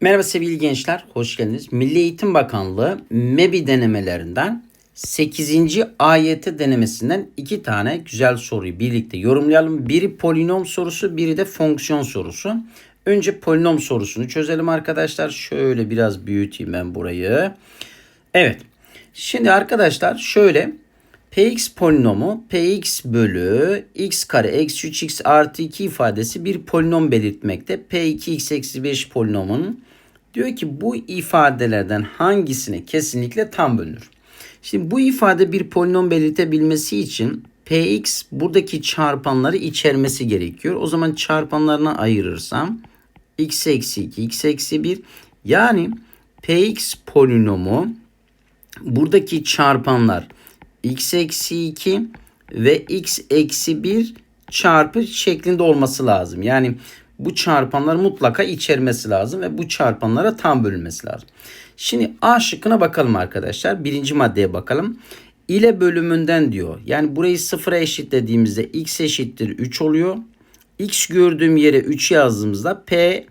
Merhaba sevgili gençler, hoş geldiniz. Milli Eğitim Bakanlığı MEBİ denemelerinden 8. AYT denemesinden iki tane güzel soruyu birlikte yorumlayalım. Biri polinom sorusu, biri de fonksiyon sorusu. Önce polinom sorusunu çözelim arkadaşlar. Şöyle biraz büyüteyim ben burayı. Evet. Şimdi arkadaşlar şöyle Px polinomu Px bölü x kare eksi 3x artı 2 ifadesi bir polinom belirtmekte. P2x eksi 5 polinomunun diyor ki bu ifadelerden hangisine kesinlikle tam bölünür? Şimdi bu ifade bir polinom belirtebilmesi için Px buradaki çarpanları içermesi gerekiyor. O zaman çarpanlarına ayırırsam x eksi 2, x eksi 1 yani Px polinomu buradaki çarpanlar x eksi 2 ve x eksi 1 çarpı şeklinde olması lazım. Yani bu çarpanlar mutlaka içermesi lazım ve bu çarpanlara tam bölünmesi lazım. Şimdi A şıkkına bakalım arkadaşlar. Birinci maddeye bakalım. İle bölümünden diyor. Yani burayı sıfıra eşitlediğimizde x eşittir 3 oluyor. X gördüğüm yere 3 yazdığımızda P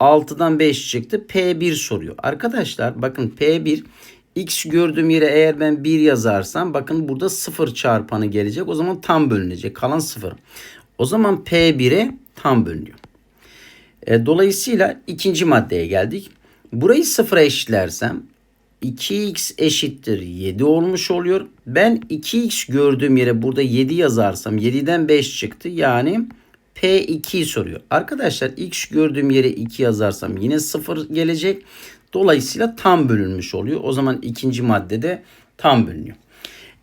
6'dan 5 çıktı. P1 soruyor. Arkadaşlar bakın P1 x gördüğüm yere eğer ben 1 yazarsam bakın burada 0 çarpanı gelecek. O zaman tam bölünecek. Kalan 0. O zaman P1'e tam bölünüyor. E, dolayısıyla ikinci maddeye geldik. Burayı sıfıra eşitlersem 2x eşittir 7 olmuş oluyor. Ben 2x gördüğüm yere burada 7 yazarsam 7'den 5 çıktı. Yani P2'yi soruyor. Arkadaşlar x gördüğüm yere 2 yazarsam yine 0 gelecek. Dolayısıyla tam bölünmüş oluyor. O zaman ikinci maddede tam bölünüyor.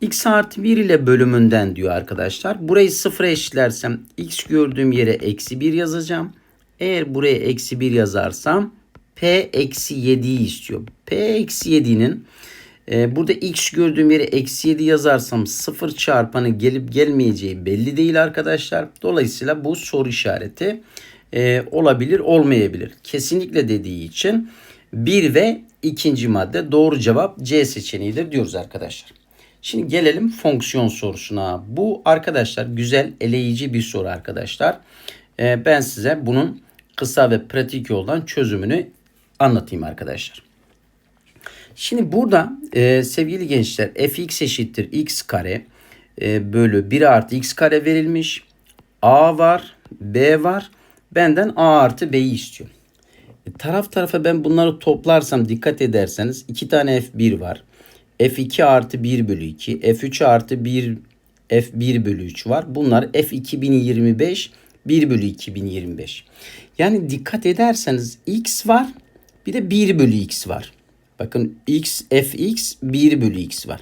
x artı 1 ile bölümünden diyor arkadaşlar. Burayı sıfıra eşitlersem x gördüğüm yere eksi 1 yazacağım. Eğer buraya eksi 1 yazarsam p eksi 7'yi istiyor. p eksi 7'nin e, burada x gördüğüm yere eksi 7 yazarsam 0 çarpanı gelip gelmeyeceği belli değil arkadaşlar. Dolayısıyla bu soru işareti e, olabilir olmayabilir. Kesinlikle dediği için 1 ve ikinci madde doğru cevap C seçeneğidir diyoruz arkadaşlar. Şimdi gelelim fonksiyon sorusuna. Bu arkadaşlar güzel eleyici bir soru arkadaşlar. Ee, ben size bunun kısa ve pratik yoldan çözümünü anlatayım arkadaşlar. Şimdi burada e, sevgili gençler fx eşittir x kare e, bölü 1 artı x kare verilmiş. a var, b var. Benden a artı b'yi istiyor. E, taraf tarafa ben bunları toplarsam dikkat ederseniz iki tane f1 var. f2 artı 1 bölü 2, f3 artı 1 f1 bölü 3 var. Bunlar f2025 1 bölü 2025. Yani dikkat ederseniz x var bir de 1 bölü x var. Bakın x fx 1 bölü x var.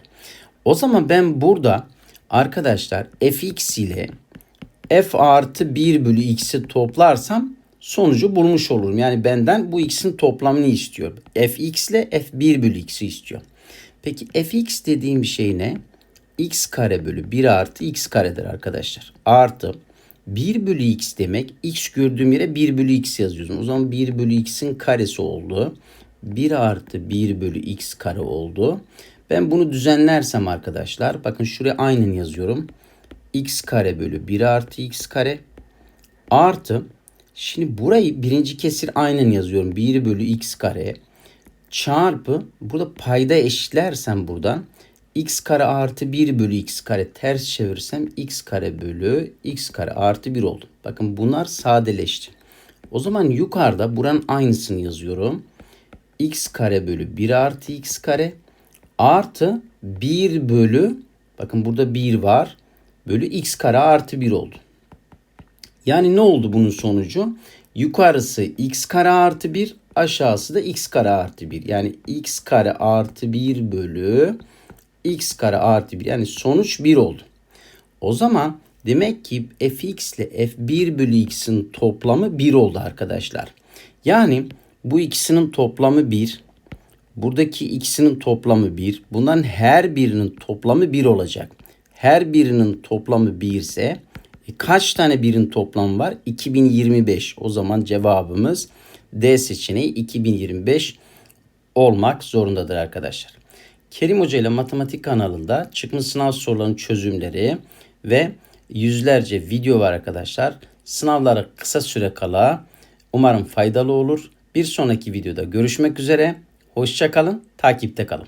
O zaman ben burada arkadaşlar fx ile f artı 1 bölü x'i toplarsam sonucu bulmuş olurum. Yani benden bu x'in toplamını istiyor. fx ile f1 bölü x'i istiyor. Peki fx dediğim şey ne? x kare bölü 1 artı x karedir arkadaşlar. Artı 1 bölü x demek x gördüğüm yere 1 bölü x yazıyorsun. O zaman 1 bölü x'in karesi oldu. 1 artı 1 bölü x kare oldu. Ben bunu düzenlersem arkadaşlar bakın şuraya aynen yazıyorum. x kare bölü 1 artı x kare artı şimdi burayı birinci kesir aynen yazıyorum. 1 bölü x kare çarpı burada payda eşitlersem buradan x kare artı 1 bölü x kare ters çevirirsem x kare bölü x kare artı 1 oldu. Bakın bunlar sadeleşti. O zaman yukarıda buranın aynısını yazıyorum. x kare bölü 1 artı x kare artı 1 bölü bakın burada 1 var bölü x kare artı 1 oldu. Yani ne oldu bunun sonucu? Yukarısı x kare artı 1 aşağısı da x kare artı 1. Yani x kare artı 1 bölü x kare artı 1 yani sonuç 1 oldu. O zaman demek ki fx ile f1 bölü x'in toplamı 1 oldu arkadaşlar. Yani bu ikisinin toplamı 1. Buradaki ikisinin toplamı 1. Bunların her birinin toplamı 1 olacak. Her birinin toplamı 1 ise e, kaç tane birin toplamı var? 2025. O zaman cevabımız D seçeneği 2025 olmak zorundadır arkadaşlar. Kerim Hoca ile Matematik kanalında çıkmış sınav sorularının çözümleri ve yüzlerce video var arkadaşlar. Sınavlara kısa süre kala umarım faydalı olur. Bir sonraki videoda görüşmek üzere. Hoşça kalın, takipte kalın.